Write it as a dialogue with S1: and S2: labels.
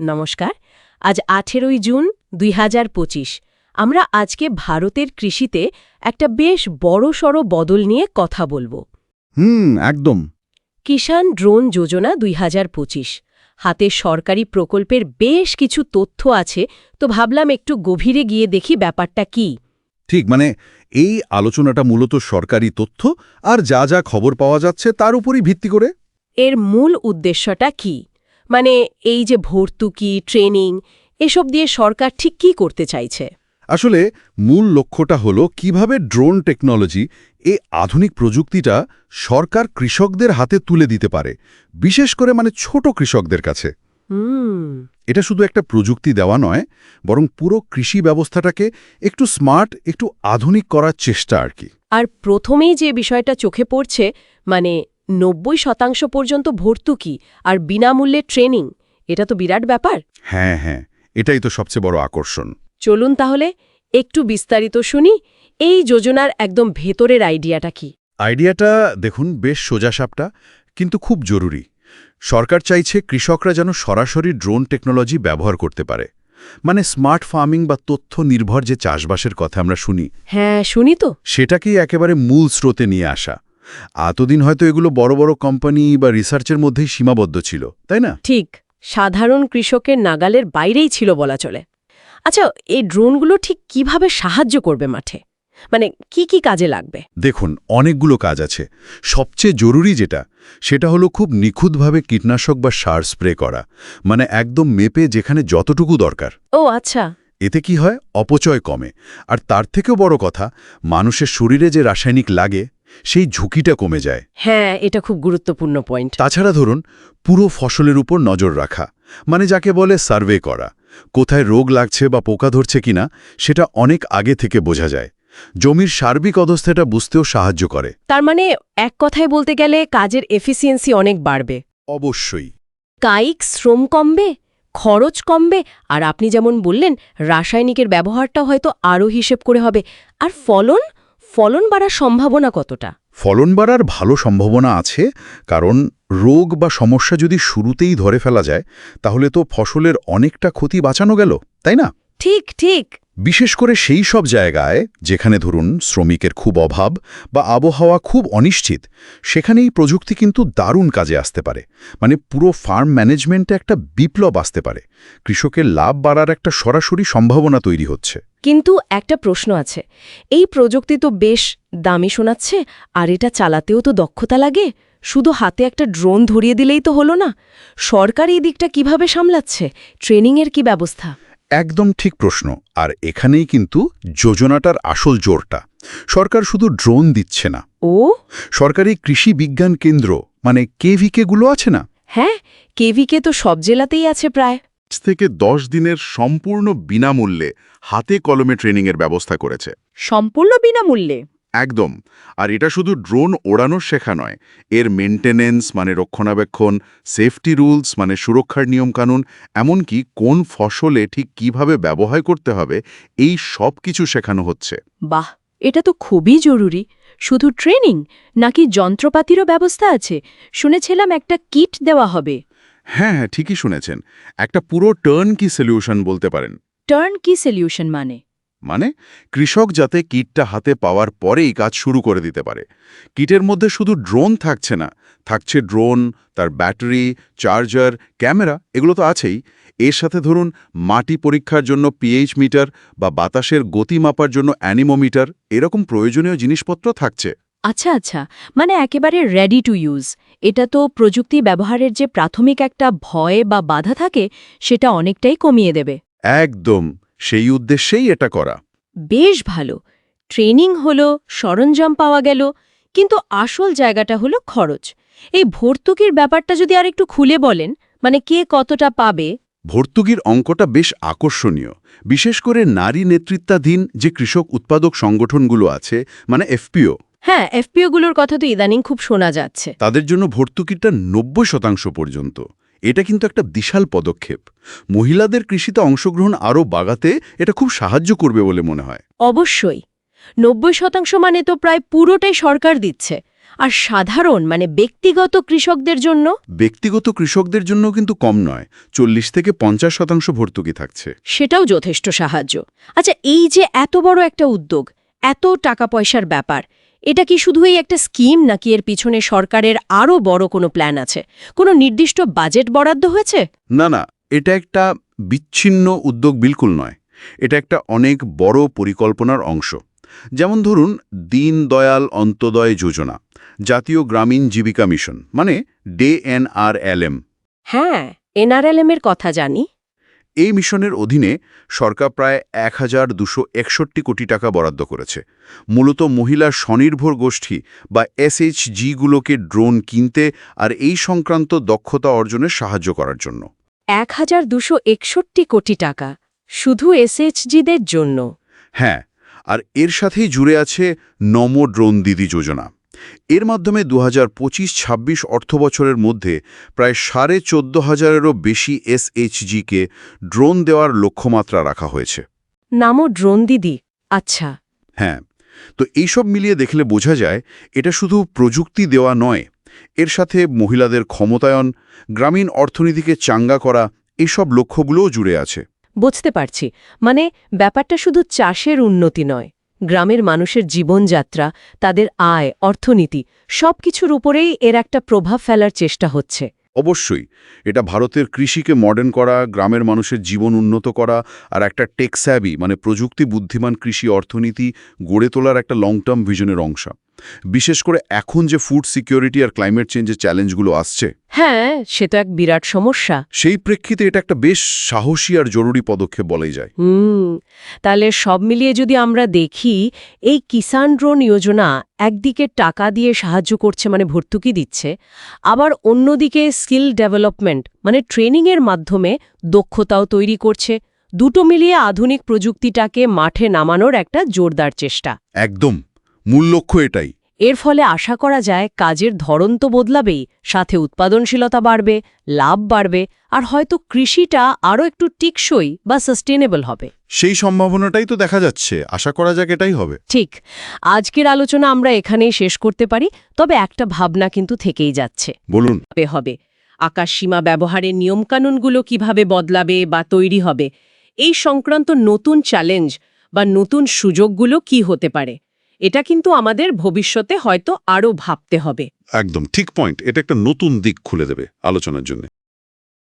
S1: নমস্কার। আজ আঠেরোই জুন দুই হাজার পঁচিশ। আমরা আজকে ভারতের কৃষিতে একটা বেশ বড়সড় বদল নিয়ে কথা বলব।
S2: হুম একদম।
S1: কিষাণ ড্রোন যোজনা দুই হাজার পঁচিশ। হাতে সরকারি প্রকল্পের বেশ কিছু তথ্য আছে তো ভাবলাম একটু গভীরে গিয়ে দেখি ব্যাপারটা কি।
S2: ঠিক মানে এই আলোচনাটা মূলত সরকারি তথ্য আর যা যা খবর পাওয়া যাচ্ছে তার উপরই ভিত্তি করে?
S1: এর মূল উদ্দেশ্যটা কি? মানে এই যে ভর্তুকি ট্রেনিং এসব দিয়ে সরকার ঠিক কী করতে চাইছে?
S2: আসলে মূল লক্ষ্যটা হলো কীভাবে ড্রোন টেকনোলজি এই আধুনিক প্রযুক্তিটা সরকার কৃষকদের হাতে তুলে দিতে পারে বিশেষ করে মানে ছোট কৃষকদের কাছে। এটা শুধু একটা প্রযুক্তি দেওয়া নয় বরং পুরো কৃষি ব্যবস্থাটাকে একটু স্মার্ট একটু আধুনিক করার চেষ্টা আর কি।
S1: আর প্রথমেই যে বিষয়টা চোখে পড়ছে মানে নব্বই শতাংশ পর্যন্ত ভর্তুকি আর বিনামূল্যে ট্রেনিং এটা তো বিরাট ব্যাপার।
S2: হ্যাঁ হ্যাঁ এটাই তো সবচেয়ে বড় আকর্ষণ।
S1: চলুন তাহলে একটু বিস্তারিত শুনি এই যোজনার একদম ভেতরের আইডিয়াটা কি?
S2: আইডিয়াটা দেখুন বেশ সোজাসাপটা কিন্তু খুব জরুরি। সরকার চাইছে কৃষকরা যেন সরাসরি ড্রোন টেকনোলজি ব্যবহার করতে পারে। মানে স্মার্ট ফার্মিং বা তথ্য নির্ভর যে চাষবাসের কথা আমরা শুনি
S1: হ্যাঁ শুনি তো।
S2: সেটাকেই একেবারে মূল স্রোতে নিয়ে আসা। এতদিন হয়তো এগুলো বড় বড় কোম্পানি বা রিসার্চের মধ্যেই সীমাবদ্ধ ছিল তাই না?
S1: ঠিক সাধারণ কৃষকের নাগালের বাইরেই ছিল বলা চলে। আচ্ছা এই ড্রোনগুলো ঠিক কীভাবে সাহায্য করবে মাঠে? মানে কি কি কাজে লাগবে?
S2: দেখুন অনেকগুলো কাজ আছে। সবচেয়ে জরুরি যেটা সেটা হলো খুব নিখুঁতভাবে কীটনাশক বা সার স্প্রে করা মানে একদম মেপে যেখানে যতটুকু দরকার।
S1: ও আচ্ছা।
S2: এতে কি হয়? অপচয় কমে। আর তার থেকেও বড় কথা মানুষের শরীরে যে রাসায়নিক লাগে সেই ঝুঁকিটা কমে যায়।
S1: হ্যাঁ এটা খুব গুরুত্বপূর্ণ পয়েন্ট
S2: তাছাড়া ধরুন পুরো ফসলের উপর নজর রাখা মানে যাকে বলে সার্ভে করা কোথায় রোগ লাগছে বা পোকা ধরছে কিনা সেটা অনেক আগে থেকে বোঝা যায়। জমির সার্বিক অবস্থাটা বুঝতেও সাহায্য করে।
S1: তার মানে এক কথায় বলতে গেলে কাজের এফিসিয়েন্সি অনেক বাড়বে।
S2: অবশ্যই।
S1: কায়িক শ্রম কমবে খরচ কমবে আর আপনি যেমন বললেন রাসায়নিকের ব্যবহারটা হয়তো আরও হিসেব করে হবে। আর ফলন? ফলন বাড়ার সম্ভাবনা কতটা?
S2: ফলন বাড়ার ভালো সম্ভাবনা আছে, কারণ রোগ বা সমস্যা যদি শুরুতেই ধরে ফেলা যায়, তাহলে তো ফসলের অনেকটা ক্ষতি বাঁচানো গেল, তাই না?
S1: ঠিক ঠিক।
S2: বিশেষ করে সেই সব জায়গায় যেখানে ধরুন শ্রমিকের খুব অভাব বা আবহাওয়া খুব অনিশ্চিত সেখানেই প্রযুক্তি কিন্তু দারুণ কাজে আসতে পারে। মানে পুরো ফার্ম ম্যানেজমেন্টে একটা বিপ্লব আসতে পারে। কৃষকের লাভ বাড়ার একটা সরাসরি সম্ভাবনা তৈরি হচ্ছে।
S1: কিন্তু একটা প্রশ্ন আছে। এই প্রযুক্তি তো বেশ দামি শোনাচ্ছে আর এটা চালাতেও তো দক্ষতা লাগে। শুধু হাতে একটা ড্রোন ধরিয়ে দিলেই তো হলো না। সরকার এই দিকটা কীভাবে সামলাচ্ছে? ট্রেনিংয়ের কি ব্যবস্থা?
S2: একদম ঠিক প্রশ্ন আর এখানেই কিন্তু যোজনাটার আসল জোরটা। সরকার শুধু ড্রোন দিচ্ছে না।
S1: ও?
S2: সরকারি কৃষি বিজ্ঞান কেন্দ্র মানে কেভিকে গুলো আছে না?
S1: হ্যাঁ কেভিকে তো সব জেলাতেই আছে প্রায়।
S3: থেকে দশ দিনের সম্পূর্ণ বিনামূল্যে হাতে কলমে ট্রেনিংয়ের ব্যবস্থা করেছে।
S1: সম্পূর্ণ বিনামূল্যে?
S3: একদম। আর এটা শুধু ড্রোন ওড়ানোর শেখা নয় এর মেনটেনেন্স মানে রক্ষণাবেক্ষণ সেফটি রুলস মানে সুরক্ষার নিয়মকানুন এমনকি কোন ফসলে ঠিক কীভাবে ব্যবহার করতে হবে এই সব কিছু শেখানো হচ্ছে।
S1: বাহ এটা তো খুবই জরুরি। শুধু ট্রেনিং নাকি যন্ত্রপাতিরও ব্যবস্থা আছে? শুনেছিলাম একটা কিট দেওয়া হবে।
S3: হ্যাঁ হ্যাঁ ঠিকই শুনেছেন। একটা পুরো টার্ন কি সলিউশন বলতে পারেন?
S1: টার্ন কি সলিউশন মানে?
S3: মানে কৃষক যাতে কিটটা হাতে পাওয়ার পরেই কাজ শুরু করে দিতে পারে। কিটের মধ্যে শুধু ড্রোন থাকছে না থাকছে ড্রোন তার ব্যাটারি চার্জার ক্যামেরা এগুলো তো আছেই। এর সাথে ধরুন মাটি পরীক্ষার জন্য পিএইচ মিটার বা বাতাসের গতি মাপার জন্য অ্যানিমোমিটার এরকম প্রয়োজনীয় জিনিসপত্র থাকছে।
S1: আচ্ছা আচ্ছা মানে একেবারে রেডি টু ইউজ এটা তো প্রযুক্তি ব্যবহারের যে প্রাথমিক একটা ভয় বা বাধা থাকে সেটা অনেকটাই কমিয়ে দেবে।
S3: একদম। সেই উদ্দেশ্যেই এটা করা।
S1: বেশ ভালো। ট্রেনিং হলো সরঞ্জাম পাওয়া গেল কিন্তু আসল জায়গাটা হলো খরচ। এই ভর্তুকির ব্যাপারটা যদি আর একটু খুলে বলেন মানে কে কতটা পাবে?
S3: ভর্তুকির অঙ্কটা বেশ আকর্ষণীয়। বিশেষ করে নারী নেতৃত্বাধীন যে কৃষক উৎপাদক সংগঠনগুলো আছে মানে এফপিও।
S1: হ্যাঁ এফপিওগুলোর কথা তো ইদানিং খুব শোনা যাচ্ছে।
S3: তাদের জন্য ভর্তুকিটা নব্বই শতাংশ পর্যন্ত। এটা কিন্তু একটা বিশাল পদক্ষেপ। মহিলাদের কৃষিতে অংশগ্রহণ আরও বাগাতে এটা খুব সাহায্য করবে বলে মনে হয়।
S1: অবশ্যই। নব্বই শতাংশ মানে তো প্রায় পুরোটাই সরকার দিচ্ছে। আর সাধারণ মানে ব্যক্তিগত কৃষকদের জন্য?
S2: ব্যক্তিগত কৃষকদের জন্য কিন্তু কম নয় চল্লিশ থেকে পঞ্চাশ শতাংশ ভর্তুকি থাকছে।
S1: সেটাও যথেষ্ট সাহায্য। আচ্ছা এই যে এত বড় একটা উদ্যোগ এত টাকা পয়সার ব্যাপার এটা কি শুধু এই একটা স্কিম নাকি এর পিছনে সরকারের আরও বড় কোনো প্ল্যান আছে? কোনো নির্দিষ্ট বাজেট বরাদ্দ হয়েছে?
S2: না না এটা একটা বিচ্ছিন্ন উদ্যোগ বিলকুল নয়। এটা একটা অনেক বড় পরিকল্পনার অংশ। যেমন ধরুন দীনদয়াল অন্তোদয় যোজনা জাতীয় গ্রামীণ জীবিকা মিশন মানে day N R L M.
S1: হ্যাঁ এনআরএলএম এর কথা জানি।
S2: এই মিশনের অধীনে সরকার প্রায় এক হাজার দুশো একষট্টি কোটি টাকা বরাদ্দ করেছে। মূলত মহিলা স্বনির্ভর গোষ্ঠী বা এসএইচজিগুলোকে ড্রোন কিনতে আর এই সংক্রান্ত দক্ষতা অর্জনে সাহায্য করার জন্য।
S1: এক হাজার দুশো একষট্টি কোটি টাকা শুধু এসএইচজিদের জন্য।
S2: হ্যাঁ আর এর সাথেই জুড়ে আছে নমো ড্রোন দিদি যোজনা। এর মাধ্যমে দু হাজার পঁচিশ ছাব্বিশ অর্থবছরের মধ্যে প্রায় সাড়ে চোদ্দ হাজারেরও বেশি এসএইচজিকে ড্রোন দেওয়ার লক্ষ্যমাত্রা রাখা হয়েছে।
S1: নামও ড্রোন দিদি। আচ্ছা।
S2: হ্যাঁ। তো এইসব মিলিয়ে দেখলে বোঝা যায় এটা শুধু প্রযুক্তি দেওয়া নয় এর সাথে মহিলাদের ক্ষমতায়ন গ্রামীণ অর্থনীতিকে চাঙ্গা করা এইসব লক্ষ্যগুলোও জুড়ে আছে।
S1: বুঝতে পারছি। মানে ব্যাপারটা শুধু চাষের উন্নতি নয় গ্রামের মানুষের জীবনযাত্রা, তাদের আয়, অর্থনীতি সব কিছুর উপরেই এর একটা প্রভাব ফেলার চেষ্টা হচ্ছে।
S2: অবশ্যই, এটা ভারতের কৃষিকে মডার্ন করা, গ্রামের মানুষের জীবন উন্নত করা আর একটা টেকস্যাবি মানে প্রযুক্তি বুদ্ধিমান কৃষি অর্থনীতি গড়ে তোলার একটা লং টার্ম ভিজনের অংশ। বিশেষ করে এখন যে ফুড সিকিউরিটি আর ক্লাইমেট চেঞ্জের চ্যালেঞ্জগুলো আসছে
S1: হ্যাঁ সে তো এক বিরাট সমস্যা।
S2: সেই প্রেক্ষিতে এটা একটা বেশ সাহসী আর জরুরি পদক্ষেপ বলাই যায়।
S1: হুম তাহলে সব মিলিয়ে যদি আমরা দেখি এই কিষাণ ড্রোন যোজনা একদিকে টাকা দিয়ে সাহায্য করছে মানে ভর্তুকি দিচ্ছে আবার অন্যদিকে স্কিল ডেভেলপমেন্ট মানে ট্রেনিংয়ের মাধ্যমে দক্ষতাও তৈরি করছে। দুটো মিলিয়ে আধুনিক প্রযুক্তিটাকে মাঠে নামানোর একটা জোরদার চেষ্টা।
S2: একদম। মূল লক্ষ্য এটাই।
S1: এর ফলে আশা করা যায় কাজের ধরন তো বদলাবেই সাথে উৎপাদনশীলতা বাড়বে লাভ বাড়বে আর হয়তো কৃষিটা আরও একটু টিকসই বা সাস্টেনেবল হবে।
S2: সেই সম্ভাবনাটাই তো দেখা যাচ্ছে আশা করা যাক এটাই হবে।
S1: ঠিক আজকের আলোচনা আমরা এখানেই শেষ করতে পারি তবে একটা ভাবনা কিন্তু থেকেই যাচ্ছে।
S2: বলুন।
S1: হবে? আকাশসীমা ব্যবহারের নিয়মকানুনগুলো কীভাবে বদলাবে বা তৈরি হবে? এই সংক্রান্ত নতুন চ্যালেঞ্জ বা নতুন সুযোগগুলো কি হতে পারে? এটা কিন্তু আমাদের ভবিষ্যতে হয়তো আরও ভাবতে হবে।
S2: একদম, ঠিক পয়েন্ট এটা একটা নতুন দিক খুলে দেবে আলোচনার জন্য।